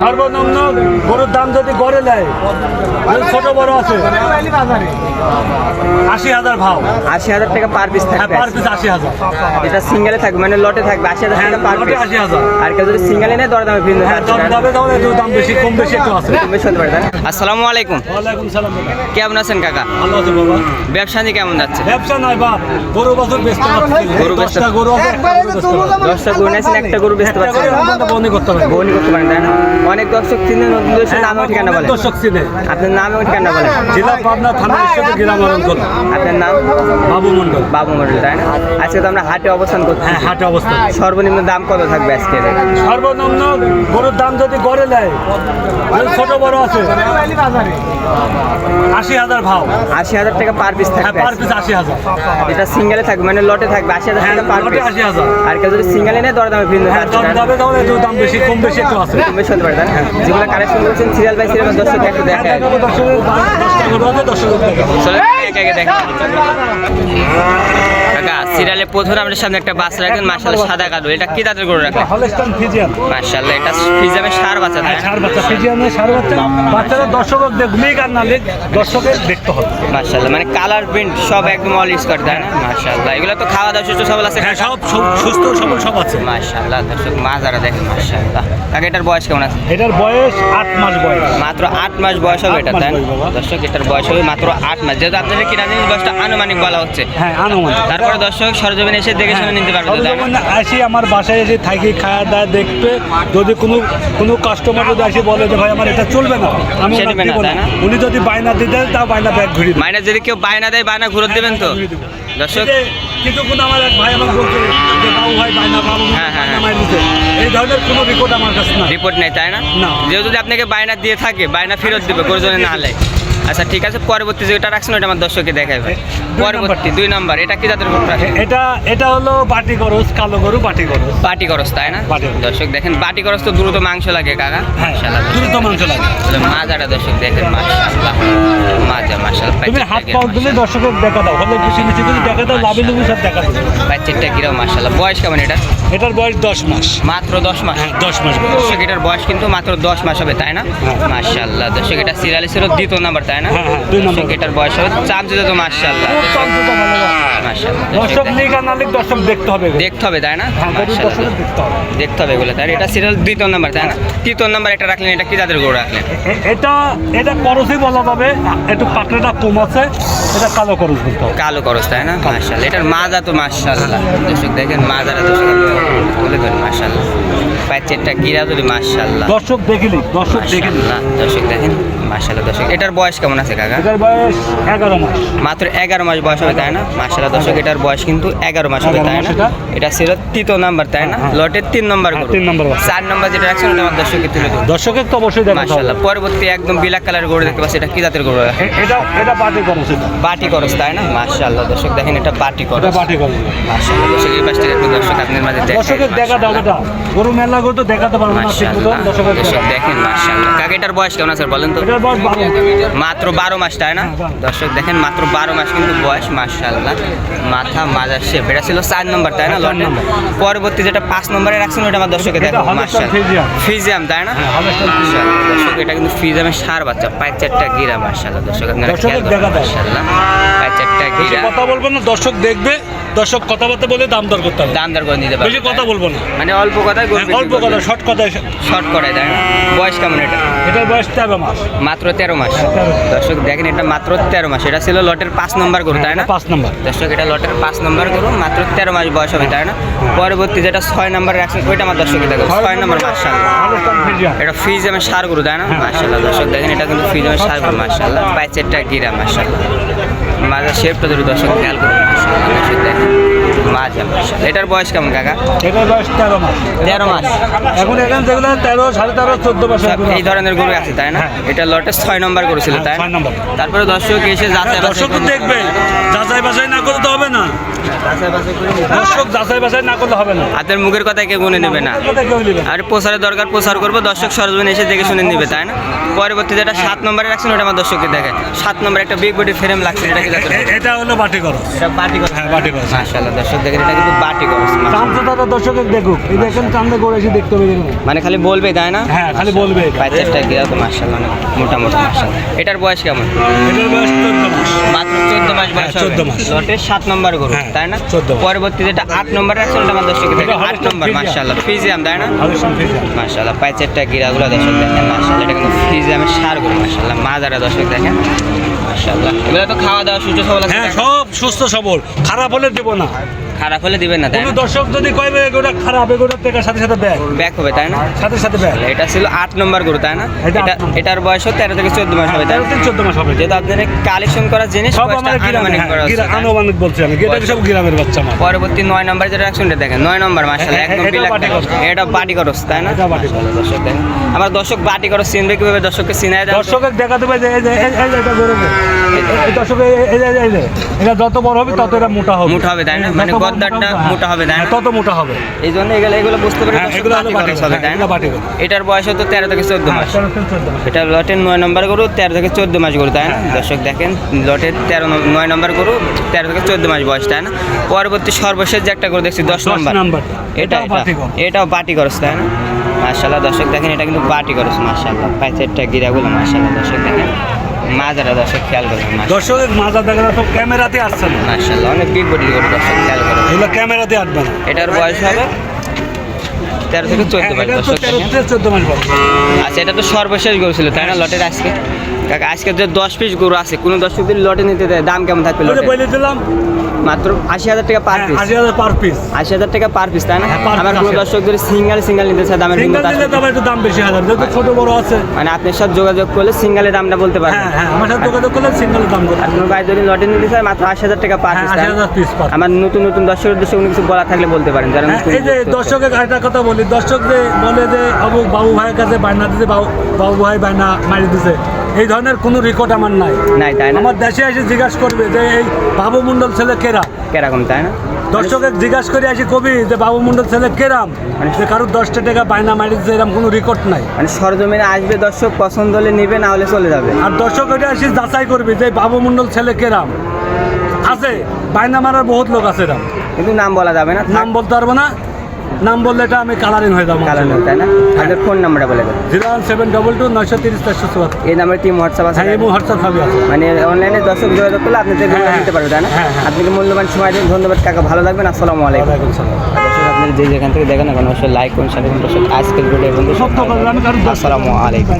সর্বনিম্ন গরুর দাম যদি গড়ে নেয় ছোট বড় আছে। আশি হাজার ভাও। আশি হাজার টাকা পার পিস হ্যাঁ থাকবে পার পিস আশি হাজার। এটা সিঙ্গেলে থাকবে মানে লটে থাকবে আশি হাজার হ্যাঁ টাকা পার লটে পিস 80,000 আর কেউ যদি সিঙ্গেলে নেয় দরদামে ভিন্ন হ্যাঁ দাম দামে দাম বেশি কম বেশি একটু আছে। বেশি হতে পারে তাই আসসালামু আলাইকুম। ওয়ালাইকুম সালাম কেমন আছেন কাকা? ভালো আছে বাবা। ব্যবসা নিয়ে কেমন যাচ্ছে? ব্যবসা নয় বা গরু বছর ব্যস্ত গরু বেচতে- গরু। দশটা গরু নিয়েছেন একটা গরু বেচতে পারছেন। করতে পারবে। বউনি করতে পারেন তাই না? অনেক দর্শক চিনে নতুন দর্শক নামে ঠিকানা বলে। দর্শক চিনে। আপনার নাম নামে ঠিকানা বলে। জেলা পাবনা থানা ঈশ্বর গ্রাম অঞ্চল। আপনার নাম? বাবু মন্ডল বাবু মন্ডল তাই না? আজকে তো আমরা হাটে অবস্থান করছি হ্যাঁ হাটে অবস্থা সর্বনিম্ন দাম কত থাকবে আজকে সর্বনিম্ন গরুর দাম যদি গড়ে নেয় ছোট বড় আছে। আশি হাজার ভাও। আশি হাজার টাকা পার পিস হ্যাঁ থাকবে পার পিস আশি হাজার। এটা সিঙ্গেলে থাকবে মানে লটে থাকবে। আশি হাজার হ্যাঁ টাকা পার লটে পিস 80,000 আর কেউ যদি সিঙ্গেলে নেয় দরদামে ভিন্ন হ্যাঁ দাম দামে বেশি কম বেশি একটু আছে। বেশি হতে পারে। তাই না? যেগুলো কালেকশন করছেন সিরিয়াল বাই সিরিয়াল দর্শক একটু হ্যাঁ, দেখে দেখাবো দর্শকের দশটা গরু আছে দর্শকের দেখাবো চলে একে একে দেখে কাকা সিরিয়ালে প্রথমে আমাদের সামনে একটা বাস রাখেন মার্শাল্লাহ সাদা কালো। এটা কি তাদের করে রাখলেন হলস্টাইন ফিজিয়ান। মার্শাল্লাহ এটা ফিজামে সার বাচ্চা তাই হ্যাঁ, বাচ্চা ফিজিয়ানের ষাঁড় বাচ্চা। বাচ্চারা দর্শকের দেখলেই আর না লেখ দর্শকের দেখতে হবে। মার্শাল্লাহ মানে কালার প্রিন্ট সব একদম অল স্কট তাই না? মার্শাল্লাহ এগুলো তো খাওয়া দাওয়া সুস্থ সবল আছে। হ্যাঁ সব সব- সুস্থ সবল সব আছে। দর্শক দেখেন মার্শাল্লাহ কাকা এটার বয়স কেমন আছে? এটার বয়স মাস বয়স। মাত্র আট মাস বয়স হবে এটা তাই? বয়স বাবা। দর্শক এটার বয়স হবে মাত্র আট মাস। যেহেতু কিনা জিনিস বয়সটা আনুমানিক বলা হচ্ছে? হ্যাঁ আনুমানিক। তারপরে দর্শক সরজমিনে এসে দেখে শুনে নিতে পারবে। তো, আসি আমার বাসায় এসে থাকি খাওয়া দাওয়া দেখবে যদি কোনো কোনো কাস্টমার যদি আসে বলে যে ভাই আমার এটা চলবে না। আমি? উনি যদি বায়না দিতে তাও বায়না ব্যাগ ঘুরিয়ে মাইনাস যদি কেউ বায়না দেয় বায়না ঘুরত দেবেন তো? দর্শক যে কিছুক্ষণ আমার এক ভাই আমার বলছে যে বাবু ভাই বায়না বাবু হ্যাঁ, হ্যাঁ, বায়না দিতে। এই ধরনের কোনো রেকর্ড আমার কাছে না রিপোর্ট নেই তাই না? না। যেও যদি আপনাকে বায়না দিয়ে থাকে বায়না ফেরত দেবে প্রয়োজনে না হলে আচ্ছা ঠিক আছে পরবর্তী যেটা রাখছেন ওটা আমার দর্শককে দেখাই ভাই পরবর্তী দুই নাম্বার এটা কি তাদের এটা এটা হলো বাটি খরচ কালো গরু বাটি খরচ বাটি করস তাই না? দর্শক দেখেন বাটি করস তো দ্রুত মাংস লাগে কাকা। হ্যাঁ দ্রুত মাংস লাগে। মাজাটা দর্শক দেখেন মাশাআল্লাহ। মাজা মাশাআল্লাহ। তুমি হাত পাও দিলে দর্শকের দেখা দাও। হলে বেশি বেশি করে দেখা দাও লাভে লুবি সব দেখা দাও। বাচ্চাটা গিরাও মাশাআল্লাহ? বয়স কেমন এটা এটার বয়স দশ মাস। মাত্র দশ মাস? হ্যাঁ দশ মাস দর্শক এটার বয়স কিন্তু মাত্র দশ মাস হবে তাই না? হ্যাঁ। মাশাআল্লাহ। দর্শক এটা সিরিয়ালে ছিল দ্বিতীয় নাম্বার তাই না? হ্যাঁ, হ্যাঁ, দুই নম্বর। দর্শক এটার বয়স হবে। চাপ দিতে তো। মাশাআল্লাহ। দর্শক দর্শক লিগ আর না লিগ দর্শক দেখতে হবে। দেখতে হবে তাই না? গরুর মাশাআল্লাহ। দর্শকের দেখতে হবে। এগুলো তাই এটা সিরিয়াল দ্বিতীয় নাম্বার তাই না? তৃতীয় নাম্বার এটা রাখলেন এটা কি তাদের গরু রাখলেন? এটা এটা করসই বলা যাবে। একটু পাকড়াটা কম আছে। এটা কালো করস বলতে কালো করস তাই না? মাশাআল্লাহ। এটার মাজা তো মাশাআল্লাহ। দর্শক দেখেন মাজারা দর্শক তুলে ধরে মাশাআল্লাহ। প্যাচেরটা গিরা ধরে মাশাআল্লাহ। দর্শক দেখিলি দর্শক দেখিলি না দর্শক দেখেন মাশাআল্লাহ দর্শক। এটার বয়স কেমন আছে কাকা? এটার বয়স এগারো মাস। মাত্র এগারো মাস বয়স হবে তাই না? মাসালা দর্শক এটার বয়স কিন্তু এগারো মাস হবে তাই না? এটা? ছিল তৃতীয় নাম্বার তাই না? হ্যাঁ। লটের তিন নাম্বার হ্যাঁ, তিন নাম্বার চার নাম্বার যেটা রাখছেন ওটা আমার দর্শককে তুলে দেবো দর্শকের তো অবশ্যই মাসাল্লাহ পরবর্তী একদম বিলাক কালার গরু দেখতে পাচ্ছি এটা কি জাতের গরু? এটা এটা বাটি করস বাটি করস তাই না? মাশাআল্লাহ দর্শক দেখেন এটা বাটি করস এটা বাটি করস মাশাআল্লাহ দর্শক এই পাশটা একটু দর্শক আপনার মাঝে দেখেন দর্শকের দেখা দাও এটা। গরু মেলা গরু তো দেখাতে পারব না দর্শকের দেখেন মাশাআল্লাহ। কাকে এটার বয়স কেমন আছে বলেন তো? এটার বয়স বারো। মাত্র বারো মাস তাই না? হ্যাঁ, দর্শক দেখেন মাত্র বারো মাস কিন্তু বয়স মার্শাল্লাহ মাথা মাজার শেপ। এটা ছিল চার নম্বর তাই না পরবর্তী যেটা পাঁচ নম্বরে রাখছেন ওটা আমার দর্শকে দেখো ফিজিয়াম তাই না? হ্যাঁ, দর্শক এটা কিন্তু ফিজিয়ামের সার বাচ্চা পাঁচ চারটা গিরা মার্শাল্লাহ দর্শক আপনারা খেয়াল করবেন মার্শাল্লাহ পাঁচ চারটা গিরা। কথা বলবেন না দর্শক দেখবে। দর্শক কথাবার্তা বলে দাম দর করতে হবে। দাম দর করে নিতে পারবে। বেশি কথা বলব না। মানে অল্প কথায় হ্যাঁ, অল্প কথা শর্ট কথা এসে- শর্ট করে না বয়স কেমন এটা? এটার বয়স তেরো মাস। মাত্র তেরো মাস। দর্শক দেখেন এটা মাত্র তেরো মাস। এটা ছিল লটের পাঁচ নম্বর গরু তাই না? পাঁচ নম্বর। দর্শক এটা লটের পাঁচ নম্বর গরু মাত্র তেরো মাস বয়স হবে তাই না? পরবর্তী যেটা ছয় নম্বর রাখছেন ওইটা আমার দর্শক দেখো ছয় নম্বর ফ্রিজিয়ান। এটা ফ্রিজ আমার সার গরু তাই না? হ্যাঁ। মার্শাল্লাহ দর্শক দেখেন এটা কিন্তু ফ্রিজ আমি সার গরু মার্শাল্লাহ পাইচেরটা গিরা মার্শাল্লাহ মাঝে শেপটা ধরে দর্শক খেয়াল করুন। মাঝে মার্শাল্লাহ এটার বয়স কেমন কাকা? এটার বয়স তেরো মাস। তেরো মাস। এখন এখানে যেগুলো তেরো সাড়ে তেরো চোদ্দ বছর সব এই ধরনের গরু আছে তাই না? হ্যাঁ। এটা লটে ছয় নম্বর করেছিল তাই নম্বর। তারপরে দর্শক এসে যাচাই বাছাই দর্শক দেখবে যাচাই বাছাই না করতে হবে না। যাচাই বাছাই করে নিতে হবে। দর্শক যাচাই বাছাই না করলে হবে না। হাতের মুখের কথা কেউ গুনে নেবে না। আর প্রচারের দরকার প্রচার করব দর্শক সরজমিনে এসে দেখে শুনে নিবে তাই না? পরবর্তী যেটা সাত নম্বরে রাখছেন ওটা আমার দর্শককে দেখে। সাত নম্বরে একটা বিগ বডি ফ্রেম লাগছে এটা কি এটা হলো বাটি করো এটা বাটি হ্যাঁ বাটি মাশাআল্লাহ দর্শক দেখেন এটা কিন্তু বাটি করস চামচে দাদা দর্শকের দেখুক। এই দেখেন করে এসে দেখতে হবে মানে খালি বলবে তাই না? হ্যাঁ খালি বলবে। তো মার্শাল্লাহ মোটামুটি মার্শাল্লাহ এটার বয়স কেমন? এটার বয়স চোদ্দ মাস। মাত্র চোদ্দ মাস বয়স 14 মাস। লটের সাত নম্বর গরু হ্যাঁ, তাই না 14 মাস। পরবর্তী যেটা আট নম্বর আছে ওটা আমার দর্শক দেখেন এটা আট হলস্টাইন নম্বর ফ্রিজিয়ান। মার্শাল্লাহ ফিজিয়াম তাই না আলোচনা ঠিক আছে। মার্শাল্লাহ পাঁচেরটা গিরাগুলো দর্শক দেখেন মার্শাল্লাহ এটা কিন্তু ফিজিয়ামের সার গরু মার্শাল্লাহ মাজারা দর্শক দেখেন এগুলো তো খাওয়া দাওয়া সুস্থ সবল হ্যাঁ সব সুস্থ সবল খারাপ হলে দেবো না খারাপ হলে দিবেন না তাই কোনো দর্শক যদি কইবে এগুলো খারাপ এগুলোর থেকে সাথে সাথে ব্যাগ ব্যাক হবে তাই না সাথে সাথে ব্যাগ এটা ছিল আট নম্বর গরু তাই না এটা। এটার বয়স তেরো থেকে চোদ্দ মাস হবে তাই তেরো? থেকে চোদ্দ মাস হবে যেহেতু আপনার কালেকশন করা জিনিস সব আমার গ্রামে আনুমানিক হ্যাঁ? আনুমানিক বলছি আমি এটা সব গ্রামের বাচ্চা আমার পরবর্তী নয় নম্বর যেটা এটা দেখেন নয় নম্বর মাসাল্লাহ হ্যাঁ, একদম। করস। এটা বাটি করস তাই না। দর্শক দেখেন আমার দর্শক বাটি করস চিনবে কীভাবে দর্শককে চিনায় দেন তো? দর্শকের দেখা দেবে যে দর্শক এই- এই এটা যত বড় হবে তত এটা মোটা হবে মোটা হবে, তাই না? মানে হ্যাঁ, মোটা হবে, তাই হ্যাঁ, তত মোটা হবে। এই জন্য এগুলো এগুলো বুঝতে পারি হ্যাঁ, এগুলো হলো বাটি হবে হ্যাঁ, তাই না বাটি এটার বয়স হতো তেরো থেকে চোদ্দ মাস। এটা লটের নয় নম্বর গরু তেরো থেকে চোদ্দ মাস গরু তাই না? দর্শক দেখেন লটের তেরো নয় নম্বর গরু তেরো থেকে চোদ্দ মাস বয়স তাই না? পরবর্তী সর্বশেষ যে একটা গরু দেখছি দশ নম্বর। এটা এটাও এটা বাটি করস। তাই না? মার্শাল্লাহ দর্শক দেখেন এটা কিন্তু বাটি করস মার্শাল্লাহ পাঁচেরটা গিরাগুলো মার্শাল্লাহ দর্শক দেখেন। মাজারা দর্শক খেয়াল করবেন দর্শকের মাজা দেখা সব ক্যামেরাতে আসছে না? মার্শাল্লাহ অনেক বিগ বডি করে দর্শক খেয়াল করবেন এগুলো ক্যামেরাতে আসবে না। এটার বয়স হবে তেরো থেকে চোদ্দ মাস চোদ্দ মাস আচ্ছা এটা তো সর্বশেষ গরু ছিল তাই না লটের আজকে? কাকা আজকে যে দশ পিস গরু আছে কোনো দর্শক যদি লটে নিতে দেয় দাম কেমন থাকবে বলে দিলাম মাত্র আশি হাজার টাকা পার হ্যাঁ, পিস আশি হাজার পার পিস আশি হাজার টাকা পার পিস তাই না? আমার কোনো দর্শক যদি সিঙ্গেল সিঙ্গেল নিতে চায় দামের একটু দাম বেশি হাজার। যেহেতু ছোট বড় আছে। মানে আপনি সব যোগাযোগ করলে সিঙ্গেলের দামটা বলতে পারবেন। হ্যাঁ হ্যাঁ আমার সাথে যোগাযোগ করলে সিঙ্গেলের দাম কোনো ভাই যদি লটে নিতে চায় মাত্র আশি হাজার টাকা পার হ্যাঁ পিস আশি হাজার পিস পার আমার নতুন নতুন দর্শকের উদ্দেশ্যে কোনো কিছু বলা থাকলে বলতে পারেন যারা এই যে দর্শকের একটা কথা বলি দর্শক যে বলে যে বাবু বাবু ভাইয়ের কাছে বায়না দিতে বাবু বাবু ভাই বায়না মারি দিছে এই ধরনের কোনো রেকর্ড আমার নাই। নাই তাই না? আমার দেশে এসে জিজ্ঞাসা করবে যে এই বাবু মন্ডল ছেলে কেরা? কীরকম তাই না? দর্শকের জিজ্ঞাসা করে আসি কবি যে বাবু মন্ডল ছেলে কেরাম? যে কারোর দশটা টাকা বায়না মারি দিচ্ছে এরকম কোনো রেকর্ড নাই। মানে সরজমিনে আসবে দর্শক পছন্দ হলে নিবে না হলে চলে যাবে। আর দর্শক ওটা আসি যাচাই করবি যে বাবু মন্ডল ছেলে কেরাম। আছে বায়না মারার বহুত লোক আছে এরকম কিন্তু নাম বলা যাবে না নাম বলতে পারব না। নাম বললে এটা আমি কালারিং হয়ে যাব কালারিং তাই না? আপনার ফোন নাম্বারটা বলে দেবেন। Zero one seven double two নয়শো তিরিশ চারশো চুয়াত্তর। এই নাম্বার টিম হোয়াটসঅ্যাপ আছে হ্যাঁ এবং হোয়াটসঅ্যাপ সবই আছে। মানে অনলাইনে দর্শক যোগাযোগ করলে আপনি হ্যাঁ, নিতে পারবেন তাই না? হ্যাঁ, হ্যাঁ। আপনাকে মূল্যবান সময় দিন? ধন্যবাদ কাকা ভালো লাগবে আসসালামু আলাইকুম। আপনি যে যেখান থেকে দেখেন এখন অবশ্যই লাইক করুন সাথে অবশ্যই আজকের ভিডিও এবং আসসালামু আলাইকুম।